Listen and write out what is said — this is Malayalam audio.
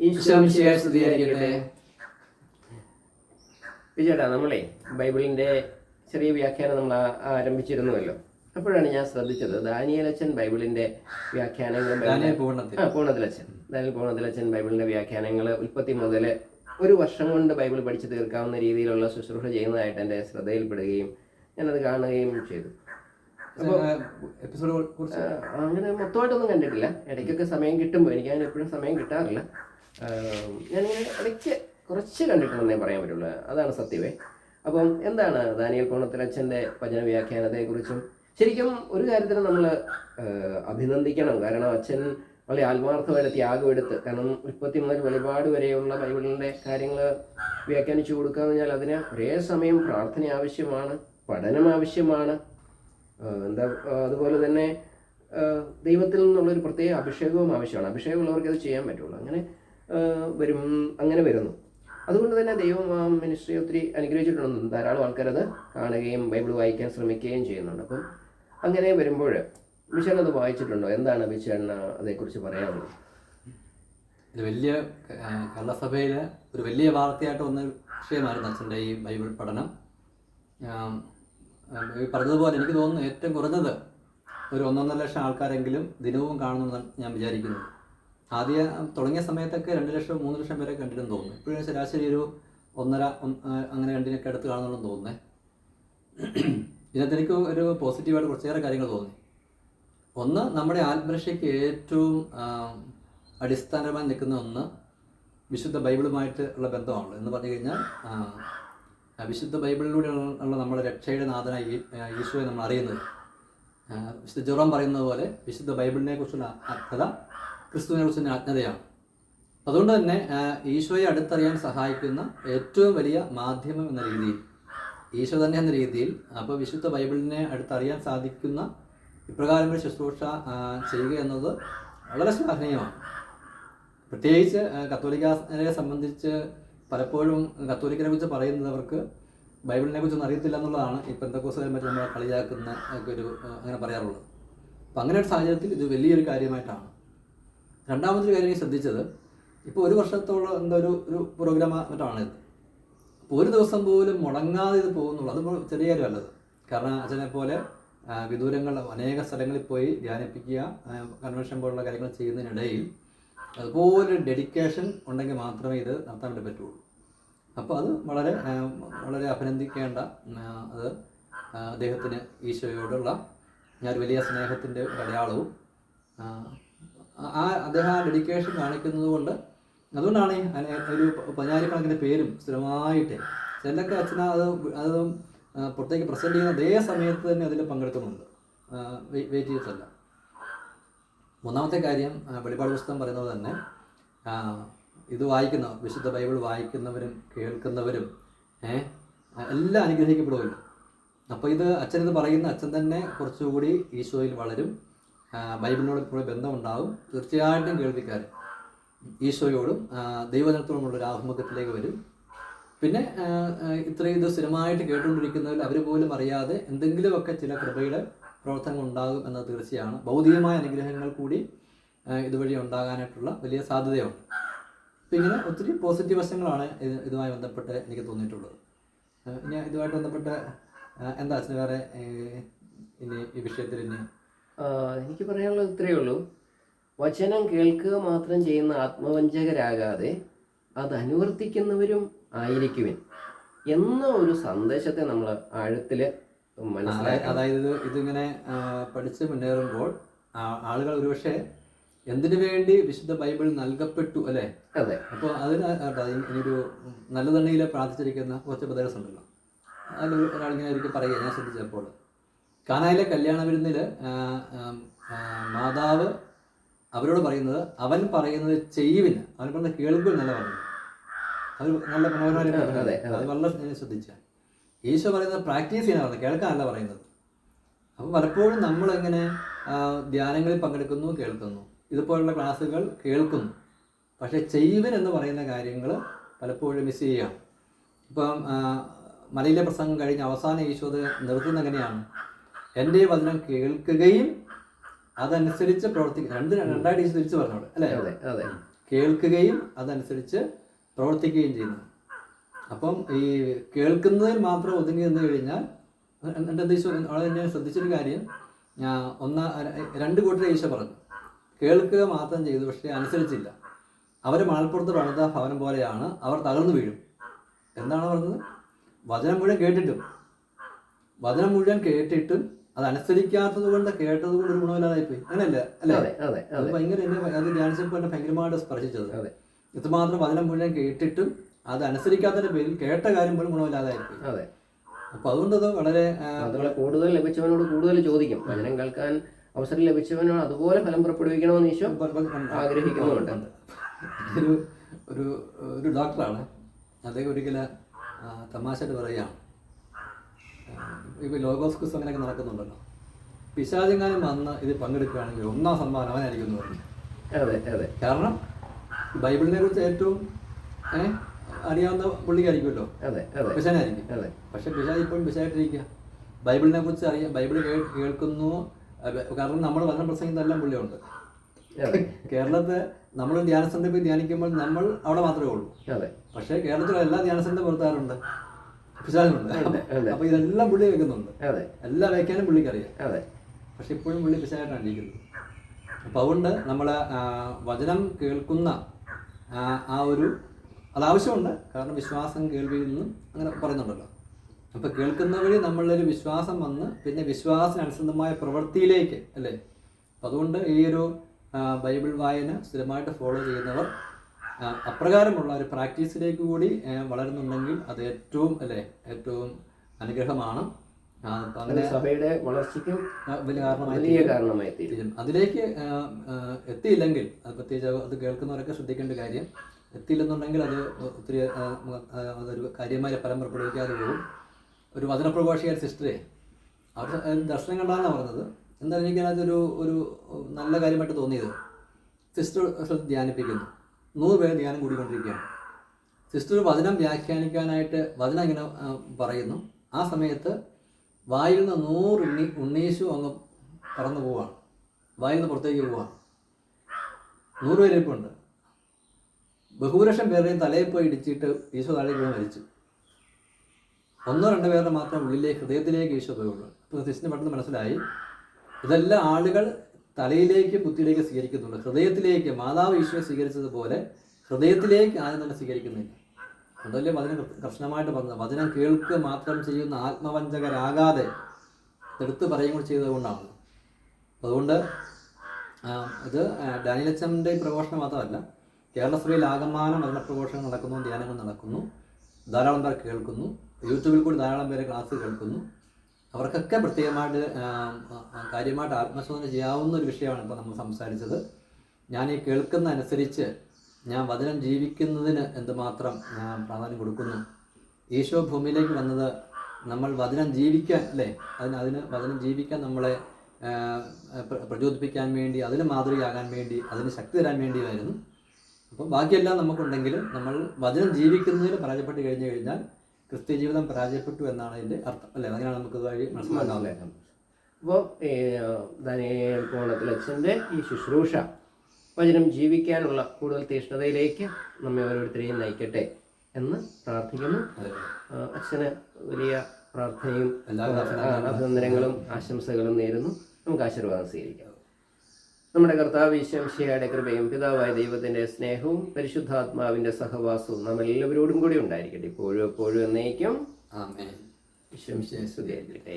ഈശോമിശിഹായെ സ്തുതിയായിരിക്കട്ടെ. വിജയേട്ടാ നമ്മളെ ബൈബിളിന്റെ ചെറിയ വ്യാഖ്യാനം നമ്മൾ ആരംഭിച്ചിരുന്നുവല്ലോ. അപ്പോഴാണ് ഞാൻ ശ്രദ്ധിച്ചത് ദാനിയലച്ചൻ ബൈബിളിന്റെ വ്യാഖ്യാനങ്ങൾ. ആ ദാനിയൽ പൂർണത്തിലച്ചൻ ബൈബിളിന്റെ വ്യാഖ്യാനങ്ങൾ ഉൽപ്പത്തി മുതൽ ഒരു വർഷം കൊണ്ട് ബൈബിൾ പഠിച്ചു തീർക്കാവുന്ന രീതിയിലുള്ള ശുശ്രൂഷ ചെയ്യുന്നതായിട്ട് എന്റെ ശ്രദ്ധയിൽപ്പെടുകയും ഞാനത് കാണുകയും ചെയ്തു. എപ്പിസോഡ് ആ, അങ്ങനെ മൊത്തമായിട്ടൊന്നും കണ്ടിട്ടില്ല. ഇടയ്ക്കൊക്കെ സമയം കിട്ടുമ്പോൾ എനിക്ക് അങ്ങനെ എപ്പോഴും സമയം കിട്ടാറില്ല. ഞാനിങ്ങനെ ഇടയ്ക്ക് കുറച്ച് കണ്ടിട്ടുണ്ടെന്നേ പറയാൻ പറ്റുള്ളൂ. അതാണ് സത്യമേ. അപ്പം എന്താണ് ദാനിയൽ കോണത്തിലച്ഛന്റെ വചന വ്യാഖ്യാനത്തെക്കുറിച്ചും ശരിക്കും ഒരു കാര്യത്തിൽ നമ്മൾ അഭിനന്ദിക്കണം. കാരണം അച്ഛൻ വളരെ ത്യാഗം എടുത്ത് കാരണം ഉൽപ്പത്തി മുതൽ വെളിപാട് വരെയുള്ള ബൈബിളിന്റെ കാര്യങ്ങൾ വ്യാഖ്യാനിച്ചു കൊടുക്കുക എന്ന് പറഞ്ഞാൽ അതിന് ഒരേ സമയം പ്രാർത്ഥന ആവശ്യമാണ് പഠനം ആവശ്യമാണ്. എന്താ അതുപോലെ തന്നെ ദൈവത്തിൽ നിന്നുള്ളൊരു പ്രത്യേക അഭിഷേകവും ആവശ്യമാണ്. അഭിഷേകമുള്ളവർക്ക് അത് ചെയ്യാൻ പറ്റുള്ളൂ. അങ്ങനെ വരും. അങ്ങനെ വരുന്നു. അതുകൊണ്ട് തന്നെ ദൈവം ആ മിനിസ്ട്രി ഒത്തിരി അനുഗ്രഹിച്ചിട്ടുണ്ട് ധാരാളം ആൾക്കാരത് കാണുകയും ബൈബിൾ വായിക്കാൻ ശ്രമിക്കുകയും ചെയ്യുന്നുണ്ട്. അപ്പം അങ്ങനെ വരുമ്പോൾ വിശേഷൻ അത് വായിച്ചിട്ടുണ്ടോ? എന്താണ് വിശേഷണ അതേക്കുറിച്ച് പറയാനുള്ളത് ഇത് വലിയ ആ, കേരളസഭയിൽ ഒരു വലിയ വാർത്തയായിട്ട് വന്ന വിഷയമായിരുന്നു അച്ഛന്റെ ഈ ബൈബിൾ പഠനം. പറഞ്ഞതുപോലെ എനിക്ക് തോന്നുന്നു ഏറ്റവും കുറഞ്ഞത് ഒരു ഒന്നൊന്നര ലക്ഷം ആൾക്കാരെങ്കിലും ദിനവും കാണുമെന്ന് ഞാൻ വിചാരിക്കുന്നു. ആദ്യ തുടങ്ങിയ സമയത്തൊക്കെ രണ്ട് ലക്ഷം മൂന്ന് ലക്ഷം പേരെ കണ്ടിട്ടും തോന്നുന്നു. ഇപ്പോഴും ശരാശരി ഒരു ഒന്നര അങ്ങനെ രണ്ടിനൊക്കെ അടുത്ത് കാണുന്നുണ്ടെന്ന് തോന്നുന്നേ. ഇതിനകത്ത് എനിക്ക് ഒരു പോസിറ്റീവായിട്ട് കുറച്ചേറെ കാര്യങ്ങൾ തോന്നി. ഒന്ന് നമ്മുടെ ആത്മരക്ഷയ്ക്ക് ഏറ്റവും അടിസ്ഥാനമായി നിൽക്കുന്ന ഒന്ന് വിശുദ്ധ ബൈബിളുമായിട്ട് ഉള്ള ബന്ധമാണ് എന്ന് പറഞ്ഞു കഴിഞ്ഞാൽ വിശുദ്ധ ബൈബിളിലൂടെ ഉള്ള നമ്മുടെ രക്ഷയുടെ നാഥനായ ഈശോയെ നമ്മൾ അറിയുന്നത് വിശുദ്ധ ജോറാം പറയുന്നത് പോലെ വിശുദ്ധ ബൈബിളിനെ കുറിച്ചുള്ള അജ്ഞത ക്രിസ്തുവിനെ കുറിച്ചുള്ള അജ്ഞതയാണ് അതുകൊണ്ട് തന്നെ ഈശോയെ അടുത്തറിയാൻ സഹായിക്കുന്ന ഏറ്റവും വലിയ മാധ്യമം എന്ന രീതിയിൽ ഈശോ തന്നെ എന്ന രീതിയിൽ അപ്പോൾ വിശുദ്ധ ബൈബിളിനെ അടുത്തറിയാൻ സാധിക്കുന്ന ഇപ്രകാരം ഒരു ശുശ്രൂഷ ചെയ്യുക എന്നത് വളരെ ശ്ലാഘനീയമാണ്. പ്രത്യേകിച്ച് കത്തോലിക്കരെ കത്തോലിക്കാരെ സംബന്ധിച്ച് പലപ്പോഴും കത്തോലിക്കനെ കുറിച്ച് പറയുന്നവർക്ക് ബൈബിളിനെ കുറിച്ചൊന്നും അറിയത്തില്ല എന്നുള്ളതാണ് ഈ പെന്തക്കോസുകാരെ മറ്റും നമ്മളെ കളിയാക്കുന്ന ഒരു അങ്ങനെ പറയാറുള്ളത്. അപ്പം അങ്ങനെ ഒരു സാഹചര്യത്തിൽ ഇത് വലിയൊരു കാര്യമായിട്ടാണ് രണ്ടാമതൊരു കാര്യം ഞാൻ ശ്രദ്ധിച്ചത് ഇപ്പോൾ ഒരു വർഷത്തോളം എന്താ ഒരു ഒരു പ്രോഗ്രാം അപ്പോൾ ഒരു ദിവസം പോലും മുടങ്ങാതെ ഇത് പോകുന്നുള്ളൂ. അത് ചെറിയ കാര്യമല്ലത്. കാരണം അച്ഛനെ പോലെ വിദൂരങ്ങൾ അനേക സ്ഥലങ്ങളിൽ പോയി ധ്യാനിപ്പിക്കുക കൺവെൻഷൻ പോലുള്ള കാര്യങ്ങൾ ചെയ്യുന്നതിനിടയിൽ അതുപോലെ ഡെഡിക്കേഷൻ ഉണ്ടെങ്കിൽ മാത്രമേ ഇത് നടത്താൻ വേണ്ടി പറ്റുള്ളൂ. അപ്പോൾ അത് വളരെ വളരെ അഭിനന്ദിക്കേണ്ട അത് അദ്ദേഹത്തിന് ഈശോയോടുള്ള ഞാൻ വലിയ സ്നേഹത്തിന്റെ അടയാളവും ആ, അദ്ദേഹം ആ ഡെഡിക്കേഷൻ കാണിക്കുന്നത് കൊണ്ട് അതുകൊണ്ടാണ് ഒരു പതിനായിരക്കണക്കിന് പേരും സ്ഥിരമായിട്ട്. ചെല്ലൊക്കെ അച്ഛന അത് അത് പുറത്തേക്ക് പ്രസന്റ് ചെയ്യുന്ന അതേ സമയത്ത് തന്നെ അതിൽ പങ്കെടുക്കുന്നുണ്ട്. വെയിറ്റ് ചെയ്തിട്ടല്ല മൂന്നാമത്തെ കാര്യം വെളിപാട് പുസ്തകം പറയുന്നത് തന്നെ ഇത് വായിക്കുന്ന വിശുദ്ധ ബൈബിൾ വായിക്കുന്നവരും കേൾക്കുന്നവരും എല്ലാം അനുഗ്രഹിക്കപ്പെടുമല്ലോ അപ്പോൾ ഇത് അച്ഛൻ ഇത് പറയുന്ന അച്ഛൻ തന്നെ കുറച്ചുകൂടി ഈശോയിൽ വളരും. ബൈബിളിനോട് കൂടെ ബന്ധമുണ്ടാകും തീർച്ചയായിട്ടും കേൾവിക്കാരൻ ഈശോയോടും ദൈവജനത്തോടുമുള്ള ഒരു ആഭിമുഖ്യത്തിലേക്ക് വരും. പിന്നെ ഇത്രയും ഇത് സ്ഥിരമായിട്ട് കേട്ടുകൊണ്ടിരിക്കുന്നതിൽ അവർ പോലും അറിയാതെ എന്തെങ്കിലുമൊക്കെ ചില കൃപയുടെ പ്രവർത്തനങ്ങൾ ഉണ്ടാകും എന്നത് തീർച്ചയാണ്. ഭൗതികമായ അനുഗ്രഹങ്ങൾ കൂടി ഇതുവഴി ഉണ്ടാകാനായിട്ടുള്ള വലിയ സാധ്യതയുണ്ട്. അപ്പം ഇങ്ങനെ ഒത്തിരി പോസിറ്റീവ് വശങ്ങളാണ് ഇത് ഇതുമായി ബന്ധപ്പെട്ട് എനിക്ക് തോന്നിയിട്ടുള്ളത്. ഇനി ഇതുമായിട്ട് ബന്ധപ്പെട്ട് എന്താ വേറെ ഇനി ഈ വിഷയത്തിൽ ഇനി എനിക്ക് പറയാനുള്ളത് ഇത്രയേ ഉള്ളൂ. വചനം കേൾക്കുക മാത്രം ചെയ്യുന്ന ആത്മവഞ്ചകരാകാതെ അത് അനുവർത്തിക്കുന്നവരും ആയിരിക്കുവിൻ. എന്ന ഒരു സന്ദേശത്തെ നമ്മൾ ആഴത്തിൽ മനസ്സിലാക്കി അതായത് ഇത് ഇതിങ്ങനെ പഠിച്ച് മുന്നേറുമ്പോൾ ആളുകൾ ഒരുപക്ഷെ എന്തിനു വേണ്ടി വിശുദ്ധ ബൈബിൾ നൽകപ്പെട്ടു അല്ലേ? അതെ. അപ്പോൾ അതിന് ഇനിയൊരു നല്ല തണ്ണിയിൽ പ്രാർത്ഥിച്ചിരിക്കുന്ന കുറച്ച് ബ്രദേഴ്സ് ഉണ്ടല്ലോ അതിൽ ഒരാളിങ്ങനെ എനിക്ക് പറയുക ഞാൻ ശ്രദ്ധിച്ചപ്പോൾ കാനായിലെ കല്യാണ വിരുന്നിൽ മാതാവ് അവരോട് പറയുന്നത് അവൻ പറയുന്നത് ചെയ്യുവിന്. അവൻ പറഞ്ഞ കേൾക്കും എന്നല്ല പറഞ്ഞു അത് നല്ല മനോഹരമായിട്ട് അതെ, വളരെ ഞാൻ ശ്രദ്ധിച്ച. ഈശോ പറയുന്നത് പ്രാക്ടീസ് ചെയ്യാൻ പറഞ്ഞത് കേൾക്കാനല്ല പറയുന്നത്. അപ്പോൾ പലപ്പോഴും നമ്മളെങ്ങനെ ധ്യാനങ്ങളിൽ പങ്കെടുക്കുന്നു കേൾക്കുന്നു. ഇതുപോലുള്ള ക്ലാസ്സുകൾ കേൾക്കുന്നു. പക്ഷേ ചെയ്യുവൻ എന്ന് പറയുന്ന കാര്യങ്ങൾ പലപ്പോഴും മിസ് ചെയ്യാം ഇപ്പം മലയിലെ പ്രസംഗം കഴിഞ്ഞ് അവസാനം ഈശോ അത് നിർത്തുന്നത് എങ്ങനെയാണ്? എന്റെ വചനം കേൾക്കുകയും അതനുസരിച്ച് പ്രവർത്തിക്കുക രണ്ട് രണ്ടായിട്ട് ഈശോ തിരിച്ചു പറഞ്ഞോളൂ അല്ലേ? അതെ അതെ. കേൾക്കുകയും അതനുസരിച്ച് പ്രവർത്തിക്കുകയും ചെയ്യുന്നു. അപ്പം ഈ കേൾക്കുന്നതിൽ മാത്രം ഒതുങ്ങി നിന്ന് കഴിഞ്ഞാൽ എന്റെ ഉദ്ദേശം അവിടെ ഞാൻ ശ്രദ്ധിച്ചൊരു കാര്യം. ഞാൻ ഒന്ന രണ്ട് കൂട്ടരെ ഈശോ പറഞ്ഞു. കേൾക്കുക മാത്രം ചെയ്തു പക്ഷേ അനുസരിച്ചില്ല. അവർ മണൽപ്പുറത്ത് പണിത ഭവനം പോലെയാണ് അവർ തകർന്നു വീഴും. എന്താണ് പറഞ്ഞത്? വചനം മുഴുവൻ കേട്ടിട്ടും. വചനം മുഴുവൻ കേട്ടിട്ടും അത് അനുസരിക്കാത്തത് കൊണ്ട് കേട്ടത് കൊണ്ട് ഒരു ഗുണമില്ലാതായിപ്പോയി. അങ്ങനെയല്ല? അല്ലേ? അതെ ഭയങ്കര എന്നെ അത് ധ്യാനിച്ചപ്പോൾ എന്നെ ഭയങ്കരമായിട്ട് സ്പർശിച്ചത്. അതെ. ഇത്രമാത്രം വചനം മുഴുവൻ കേട്ടിട്ടും അത് അനുസരിക്കാത്തതിന്റെ പേരിൽ കേട്ട കാര്യം പോലും ഗുണമില്ലാതായിപ്പോയി. അതെ. അപ്പൊ അതുകൊണ്ട് അത് വളരെ കൂടുതൽ ലഭിച്ചവനോട് കൂടുതൽ ചോദിക്കും. വചനം കേൾക്കാൻ അവസരം ലഭിച്ചവനോട് അതുപോലെ ഫലം പുറപ്പെടുവിക്കണമെന്ന് ഈശോ ഉണ്ട്. ഒരു ഒരു ഒരു ഡോക്ടറാണ് അദ്ദേഹം ഒരിക്കലും തമാശയായിട്ട് പറയുകയാണ്. ഇപ്പോൾ ലോഗോസ് ക്വിസ് അങ്ങനെയൊക്കെ നടക്കുന്നുണ്ടല്ലോ. പിശാചെങ്ങാനും വന്ന് ഇത് പങ്കെടുക്കുകയാണെങ്കിൽ ഒന്നാം സമ്മാനം അവനായിരിക്കും എന്ന് പറഞ്ഞു. അതെ അതെ. കാരണം ബൈബിളിനെ കുറിച്ച് ഏറ്റവും ഏ, അറിയാവുന്ന പുള്ളിക്കായിരിക്കുമല്ലോ. പിശാനായിരിക്കും അതെ. പക്ഷെ പിശാജ് ഇപ്പോഴും പിശായിട്ടിരിക്കുക ബൈബിളിനെ കുറിച്ച് അറിയാം ബൈബിൾ കേൾക്കുന്നു. കാരണം നമ്മൾ വന്ന പ്രസംഗത്തെല്ലാം പുള്ളിയുണ്ട്. കേരളത്തെ നമ്മൾ ധ്യാനസന്ധി പോയി ധ്യാനിക്കുമ്പോൾ നമ്മൾ അവിടെ മാത്രമേ ഉള്ളൂ. അതെ. പക്ഷേ കേരളത്തിലെ എല്ലാ ധ്യാനസന്ധി പുറത്താറുണ്ട് പിശാചുണ്ട്. അപ്പൊ ഇതെല്ലാം പുള്ളി വെക്കുന്നുണ്ട്. അതെ. എല്ലാ വെക്കാനും പുള്ളിക്കറിയാം. അതെ. പക്ഷെ ഇപ്പോഴും പുള്ളി പിശാചായിട്ടാണ് ഇരിക്കുന്നത്. അപ്പൊ അതുകൊണ്ട് നമ്മൾ വചനം കേൾക്കുന്ന ആ, ഒരു അത് ആവശ്യമുണ്ട്. കാരണം വിശ്വാസം കേൾവിയിൽ നിന്നും അങ്ങനെ പറയുന്നുണ്ടല്ലോ. അപ്പൊ കേൾക്കുന്ന വഴി നമ്മളിലൊരു വിശ്വാസം വന്ന് പിന്നെ വിശ്വാസത്തിനനുസൃതമായ പ്രവൃത്തിയിലേക്ക് അല്ലേ? അപ്പൊ അതുകൊണ്ട് ഈ ഒരു ബൈബിൾ വായന സ്ഥിരമായിട്ട് ഫോളോ ചെയ്യുന്നവർ അപ്രകാരമുള്ള ഒരു പ്രാക്ടീസിലേക്ക് കൂടി വളരുന്നുണ്ടെങ്കിൽ അത് ഏറ്റവും അല്ലേ ഏറ്റവും അനുഗ്രഹമാണ്. അങ്ങനെ സഭയുടെ വളർച്ചയ്ക്കും വലിയ കാരണമായി വലിയ കാരണമായി തീരും. അതിലേക്ക് എത്തിയില്ലെങ്കിൽ അത് പ്രത്യേകിച്ച് അത് കേൾക്കുന്നവരൊക്കെ ശ്രദ്ധിക്കേണ്ട കാര്യം എത്തിയില്ലെന്നുണ്ടെങ്കിൽ അത് ഒത്തിരി അതൊരു കാര്യമായ ഫലം പുറപ്പെടുവിക്കാതെ പോകും. ഒരു വചനപ്രഘോഷിയായ സിസ്റ്ററെ അവർ ദർശനം കണ്ടാന്നാണ് പറഞ്ഞത്. എന്തായാലും എനിക്കതിനകത്തൊരു ഒരു നല്ല കാര്യമായിട്ട് തോന്നിയത്? സിസ്റ്റർ ധ്യാനിപ്പിക്കുന്നു. നൂറ് പേര് ധ്യാനം കൂടിക്കൊണ്ടിരിക്കുകയാണ്. സിസ്റ്റർ വചനം വ്യാഖ്യാനിക്കാനായിട്ട് വചനം ഇങ്ങനെ പറയുന്നു. ആ സമയത്ത് വായിൽ നിന്ന് നൂറ് ഉണ്ണി ഉണ്ണീശു അങ്ങ് പറന്നു പോവാണ്. വായിൽ നിന്ന് പുറത്തേക്ക് പോവാണ്. നൂറ് പേരിപ്പുണ്ട് ബഹുഭൂരിഷം പേരുടെയും തലയിൽ പോയി ഇടിച്ചിട്ട് ഈശോ താഴെ വീണ് മരിച്ചു. ഒന്നോ രണ്ടോ പേരുടെ മാത്രം ഉള്ളിലേക്ക് ഹൃദയത്തിലേക്ക് ഈശോ പോയുള്ളൂ. അപ്പോൾ സിസ്റ്റിന് പെട്ടെന്ന് മനസ്സിലായി. ഇതെല്ലാം ആളുകൾ തലയിലേക്ക് ബുദ്ധിയിലേക്ക് സ്വീകരിക്കുന്നുണ്ട്. ഹൃദയത്തിലേക്ക് മാതാവ് ഈശോയെ സ്വീകരിച്ചതുപോലെ ഹൃദയത്തിലേക്ക് ആരും തന്നെ സ്വീകരിക്കുന്നില്ല. അതല്ലേ വചനം കർശനമായിട്ട് പറഞ്ഞത് വചനം കേൾക്കുക മാത്രം ചെയ്യുന്ന ആത്മവഞ്ചകരാകാതെ എടുത്തു പറയും കൂടി ചെയ്തതുകൊണ്ടാണ് അതുകൊണ്ട് ഇത് ഡാനിലച്ചന്റെ പ്രഘോഷണം മാത്രമല്ല കേരളസഭയിൽ ആകമാനം വചന പ്രഘോഷണം നടക്കുന്നു ധ്യാനങ്ങൾ നടക്കുന്നു ധാരാളം പേർ കേൾക്കുന്നു യൂട്യൂബിൽ കൂടി ധാരാളം പേര് ക്ലാസ് കേൾക്കുന്നു. അവർക്കൊക്കെ പ്രത്യേകമായിട്ട് കാര്യമായിട്ട് ആത്മശോധന ചെയ്യാവുന്ന ഒരു വിഷയമാണ് ഇപ്പോൾ നമ്മൾ സംസാരിച്ചത്. ഞാൻ ഈ കേൾക്കുന്ന അനുസരിച്ച് ഞാൻ വചനം ജീവിക്കുന്നതിന് എന്തുമാത്രം പ്രാധാന്യം കൊടുക്കുന്നു. ഈശോ ഭൂമിയിലേക്ക് വന്നത് നമ്മൾ വചനം ജീവിക്കാൻ അല്ലേ? അതിന് അതിന് വചനം ജീവിക്കാൻ നമ്മളെ പ്രചോദിപ്പിക്കാൻ വേണ്ടി അതിന് മാതൃകയാകാൻ വേണ്ടി അതിന് ശക്തി തരാൻ വേണ്ടിയായിരുന്നു. അപ്പം ബാക്കിയെല്ലാം നമുക്കുണ്ടെങ്കിലും നമ്മൾ വചനം ജീവിക്കുന്നതിൽ പരാജയപ്പെട്ട് കഴിഞ്ഞു കഴിഞ്ഞാൽ ക്രിസ്ത്യ ജീവിതം പരാജയപ്പെട്ടു എന്നാണ് അതിന്റെ അർത്ഥം. അല്ലേ? അങ്ങനെയാണ് നമുക്ക് വഴി മനസ്സിലാക്കാവുന്നത്. മനസ്സിലാക്കാം. അപ്പോൾ ദാനിയേൽ കോണത്തിലച്ഛന്റെ ഈ ശുശ്രൂഷ. വചനം ജീവിക്കാനുള്ള കൂടുതൽ തീഷ്ണതയിലേക്ക് നമ്മെ ഓരോരുത്തരെയും നയിക്കട്ടെ എന്ന് പ്രാർത്ഥിക്കുന്നു. അച്ഛന് വലിയ പ്രാർത്ഥനയും അഭിനന്ദനങ്ങളും ആശംസകളും നേരുന്നു. നമുക്ക് ആശീർവാദം സ്വീകരിക്കാം. നമ്മുടെ കർത്താവ് ഈശ്വംശിയുടെ കൃപയും പിതാവായ ദൈവത്തിന്റെ സ്നേഹവും പരിശുദ്ധാത്മാവിന്റെ സഹവാസവും നമ്മൾ എല്ലാവരോടും കൂടി ഉണ്ടായിരിക്കട്ടെ. ഇപ്പോഴും എപ്പോഴും എന്നേക്കും. ഈശംശിയെ സ്തുതിയായിരിക്കട്ടെ.